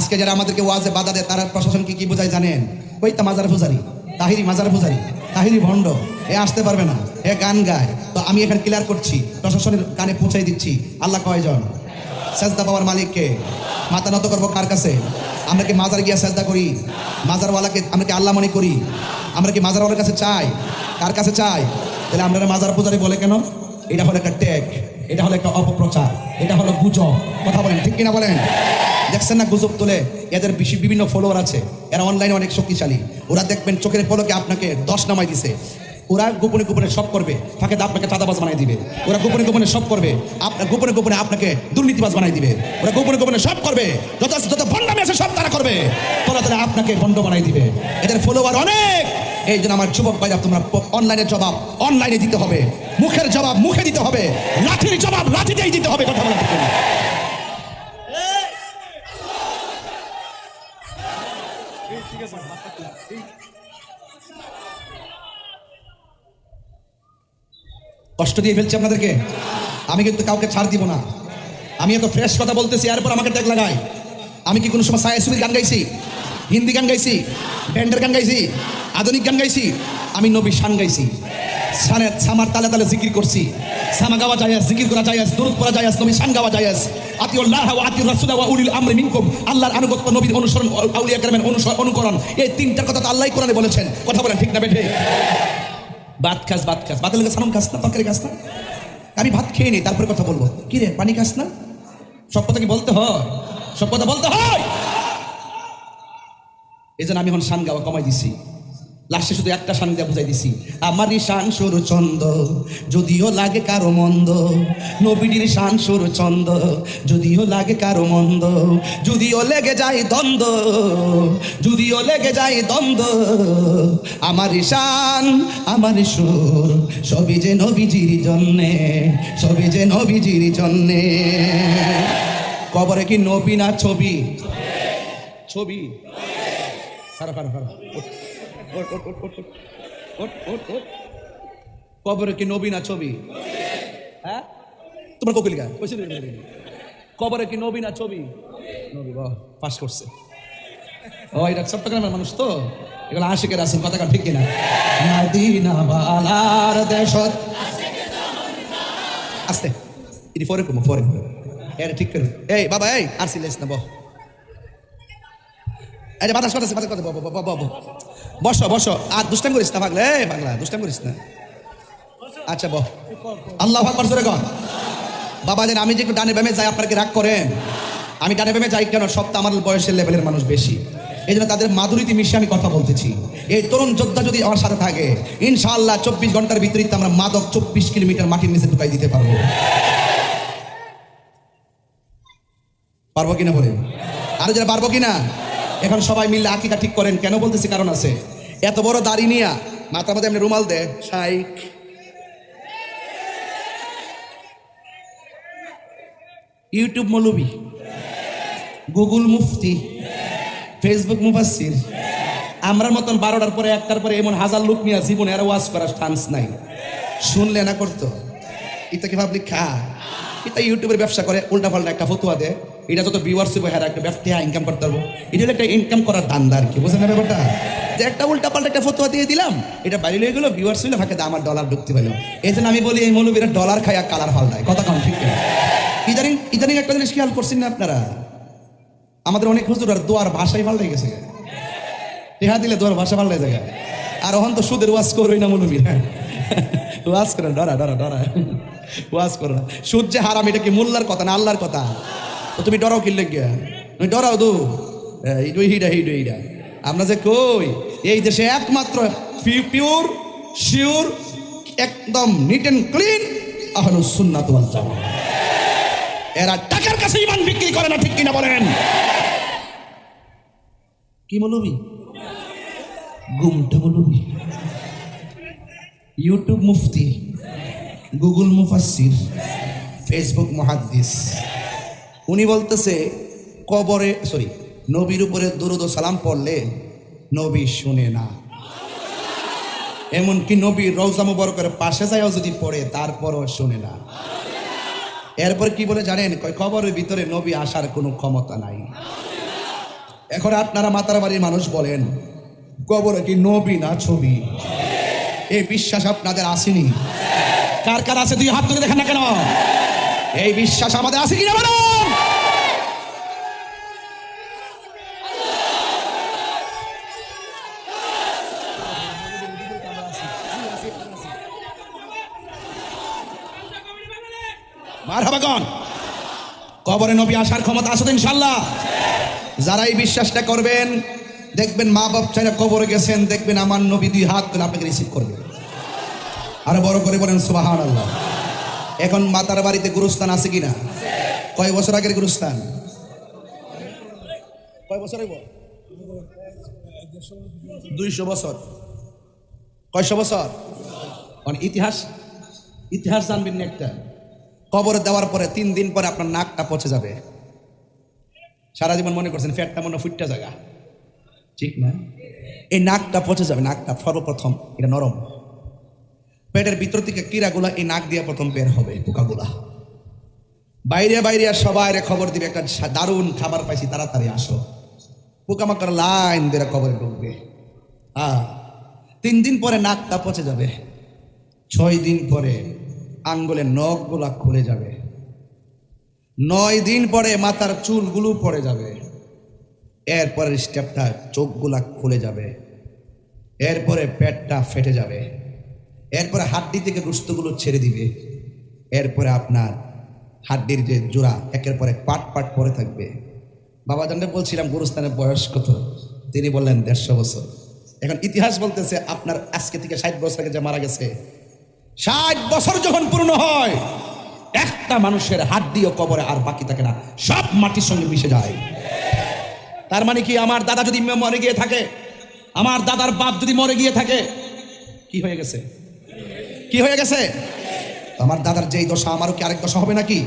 আজকে যারা আমাদেরকে ওয়াজে বাধা দেয়, তারা প্রশাসনকে কি বোঝায় জানেন? ওই তা মাজার পূজারি, তাহিরি মাজার পূজারি, তাহিরি ভণ্ড, এ আসতে পারবে না, এ গান গায়। তো আমি এখানে ক্লিয়ার করছি, প্রশাসনের কানে পৌঁছাই দিচ্ছি, আল্লাহ কয়জন? সেজদা পাওয়ার মালিককে। মাথা নত করব কার কাছে? আমরা কি মাজার গিয়া সেজদা করি? মাজারওয়ালাকে আমরা কি আল্লাহ মনে করি? আমরা কি মাজারওয়ালার কাছে চাই? কার কাছে চাই? তাহলে আমরা মাজার পূজারি বলে কেন? এটা হলো একটা ট্যাগ এটা হলো একটা অপপ্রচার, এটা হলো গুজব। কথা বলেন, ঠিক কিনা বলেন? দেখছেন না গুজব তুলে, এদের বেশি বিভিন্ন ফলোয়ার আছে। এরা অনলাইনে অনেক শক্তিশালী। ওরা দেখবেন চোখের পলকে আপনাকে দশ নামাই দিছে। ওরা গোপনে গোপনে সব করবে। ফাঁকে আপনাকে চাঁদাবাজ বানাই দিবে। ওরা গোপনে গোপনে সব করবে। আপনার গোপনে গোপনে আপনাকে দুর্নীতিবাজ বানাই দিবে। ওরা গোপনে গোপনে সব করবে। যত যত ভণ্ডামি আছে, সব তারা করবে। তোরা তারা আপনাকে ভণ্ড বানাই দিবে। এদের ফলোয়ার অনেক। এই জন্য আমার যুবক ভাইরা, তোমরা অনলাইনের জবাব অনলাইনে দিতে হবে। মুখের জবাব মুখে দিতে হবে। লাঠির জবাব লাঠিতেই দিতে হবে, কথা বলা ঠিক না। কষ্ট দিয়ে ফেলছি আপনাদেরকে। আমি কিন্তু কাউকে ছাড় দিব না। আমি এত ফ্রেশ কথা বলতেছি এরপর আমাকে ট্যাগ লাগাই আমি কি কোনো সময় সায়াসুমির গান গাইছি? হিন্দি গান গাইছি? ব্যান্ডের গান গাইছি? আধুনিক গান গাইছি? আমি নবী শান গাইছি। শানের সামার তালে তালে জিকির করছি। সামা গাওয়া যায় জিকির করা যায় দুরুদ পড়া যায় নবী শান গাওয়া যায় আতিউল্লাহ ওয়া আতিউর রাসূল ওয়া উলিল আমরি মিনকুম। আল্লাহর আনুগত্য নবীর অনুসরণ, আউলিয়া কেরামের অনুসরণ, অনুকরণ। এই তিনটা কথা তো আল্লাহই কোরআনে বলেছেন। কথা বলেন, ঠিক না বেঠে? ভাত খাস ভাত খাস। ভাতের লোকের সালাম খাস না? তরকারি খাস না? আমি ভাত খেয়ে নিই, তারপরে কথা বলব। কি রে, পানি খাস না? সব কথা কি বলতে হয়? সব কথা বলতে হয়? এই জন্য আমি এখন শান গাওয়া কমাই দিছি। লাস্টে শুধু একটা দিয়ে বুঝাই দিছি। আমারই শান সুর চন্দ যদিও লাগে কারও মন্দ নবীটির শান সুর চন্দ যদিও লাগে কারও মন্দ, যদিও লেগে যায় দ্বন্দ্ব, যদিও লেগে যায় দ্বন্দ্ব আমার শান আমার সুর, সবই যে নবীজির জন্যে, সবই যে নবীজির জন্যে। কবরে কি নবী না ছবি? ছবি। খারাপ খারাপ খারাপ কবরে কি নবী না ছবি? হ্যাঁ? তোমার কোকিল গা কবরে কি নবী না ছবি? নবী, বাহ পাস করছে। ও এটা চট্টগ্রামের মানুষ তো। এগুলো আশিকের আসেন কথা ঠিক কিনা? মাদিনা বালার দেশত। আস্তে, এটি পরে কমো, পরে এর, ঠিক করে। এই, বাবা, এই, আর সিলেস না, বহ। যে বাতাস বাতাস বাতাস কথা বহ, বহ, বহ। বসো বসো। আর দুষ্টাম করিস না পাগলা এই পাগলা দুষ্টাম করিস না। আচ্ছা বহ আল্লাহ আকবার জোরে কর বাবা যেন আমি যে একটু ডানে ব্যামে যাই আপনারা কি রাগ করেন? আমি ডানে ব্যামে যাই কেন? সব তো আমার বয়সের লেভেলের মানুষ বেশি। এই জন্য তাদের মাধুরীতি মিশে আমি কথা বলতেছি। এই তরুণ যোদ্ধা যদি আমার সাথে থাকে ইনশাআল্লাহ চব্বিশ ঘণ্টার ভিতরে আমরা মাদক চব্বিশ কিলোমিটার মাটির নিচে ঢুকাই দিতে পারব। পারব কিনা বলেন? আরও যারা পারব কিনা? এখন সবাই মিললে আকিকা ঠিক করেন। কেন বলতেছি কারণ আছে? এত বড় দাড়ি নিয়া মাথার মধ্যে এমনি রুমাল দে শাইক ইউটিউব মৌলবি। গুগল মুফতি। ফেসবুক মুফাসির আমরার মতন বারোটার পরে একটার পরে এমন হাজার লোক নিয়ে জীবনে আর ওয়াজ করার চান্স নাই। শুনলে না করতো? এটা কি ভাবলি খা এটা ইউটিউবের ব্যবসা করে উল্টা পাল্টা একটা ফতুয়া দেয়। এটা যত হবে হ্যাঁ একটা ব্যবসা ইনকাম করতে পারব। এটা হলো একটা ইনকাম করার ধান্দা আর কি, বুঝলেন ব্যাপারটা? যে একটা উল্টা পাল্টা একটা ফতুয়া দিয়ে দিলাম, এটা বাইরে হয়ে গেলো ভিউয়ার্স হইলে, ফাঁকে আমার ডলার ঢুকতে পারল। এই জন্য আমি বলি, এই মৌলবীরা ডলার খায় আর কালার ফাল্টায় কথা কম ঠিক ইদানিং ইদানিং একটা জিনিস খেয়াল করছেন না আপনারা? আমাদের অনেক হুজুর আর দোয়ার ভাষাই পাল্টে গেছে। টেহা দিলে দোয়ার ভাষা পাল্টে যায়। আর ওখান তো সুদের ওয়াজ করোই না মৌলবী ওয়াজ করে ডরা ডরা ডরা। ওয়াজ করো না সুদ যে হারাম, এটা কি মোল্লার কথা না আল্লাহর কথা? তুমি ডরাও কিনলে গিয়া তুমি ডরাও দু এইটা হিডা হিডা হিডা। আমরা যে কই, এই দেশে একমাত্র পিওর, শিওর, একদম নিট অ্যান্ড ক্লিন আহলুস সুন্নাত ওয়াল জামাত। এরা টাকার কাছে ইমান বিক্রি করে না, ঠিক কিনা বলেন? কি মৌলবি? গুমটা মৌলবি। ইউটিউব মুফতি, গুগল মুফাসির ফেসবুক মুহাদ্দিস। উনি বলতেছে, কবরে সরি নবীর উপরে দুরুদ সালাম পড়লে নবী শুনে না। এমনকি নবীর রৌজা মুবারকের পাশে যায়ও যদি পড়ে, তারপরও শুনে না। এরপর কি বলে জানেন? কবরের ভিতরে নবী আসার কোনো ক্ষমতা নাই। এখন আপনারা মাতার বাড়ির মানুষ বলেন, কবরে কি নবী না ছবি? এই বিশ্বাস আপনাদের আসেনি। কার কার আছে? দুই হাত তুলে দেখেন না কেন? এই বিশ্বাস আমাদের আছে কিনা মারহাবাগন কবরে নবী আসার ক্ষমতা তো ইনশাল্লাহ যারা এই বিশ্বাসটা করবেন, দেখবেন মা বাপ চাইরা কবরে গেছেন, দেখবেন আমার নবী দুই হাত তুলে আপনাকে রিসিভ করবে। আরও বড় করে বলেন সুবাহান আল্লাহ এখন মাতার বাড়িতে গুরুস্থান আছে কিনা? কয় বছর আগের গুরুস্থান? কয় বছর দুইশো বছর। কয়শো বছর? মানে ইতিহাস? ইতিহাস জানবেন না একটা। কবরে দেওয়ার পরে তিন দিন পরে আপনার নাকটা পচে যাবে। সারা জীবন মনে করছেন ফ্যাটটা মনে ফুটটা জায়গা। ঠিক না? এই নাকটা পচে যাবে, নাকটা সর্বপ্রথম, এটা নরম। পেটের ভিতর থেকে কিরাগুলা এই নাক দিয়ে প্রথম বের হবে, পোকাগুলা। বাইরে বাইরে আর সবাই খবর দিবে, একটা দারুণ খাবার পাইছি, তাড়াতাড়ি আসো। পোকামাকড় লাইন দিয়ে কবরে ঢুকবে। হ্যাঁ তিন দিন পরে নাকটা পচে যাবে। ছয় দিন পরে আঙ্গুলের নখগুলা খুলে যাবে। নয় দিন পরে মাথার চুলগুলো পড়ে যাবে। এরপরের স্টেপটা চোখগুলা খুলে যাবে। এরপরে পেটটা ফেটে যাবে। এরপরে হাড্ডি থেকে গুস্তগুলো ছেড়ে দিবে। এরপরে আপনার হাড্ডির যে জোড়া, একের পরে পাট পাট পরে থাকবে। বাবা জানলে বলছিলাম গুরুস্থানের বয়স কত? তিনি বললেন, দেড়শো বছর। এখন ইতিহাস বলতেছে, আপনার আজকে থেকে ষাট বছর আগে যে মারা গেছে ষাট বছর যখন পূর্ণ হয়, একটা মানুষের হাত দিয়ে কবরে আর বাকি থাকে না, সব মাটির সঙ্গে মিশে যায়। তার মানে কি, আমার দাদা যদি মরে গিয়ে থাকে, আমার দাদার বাপ যদি মরে গিয়ে থাকে, কি হয়ে গেছে? কি হয়ে গেছে? আমার দাদার যেই দশা, আমারও কি আরেক দশা হবে নাকি?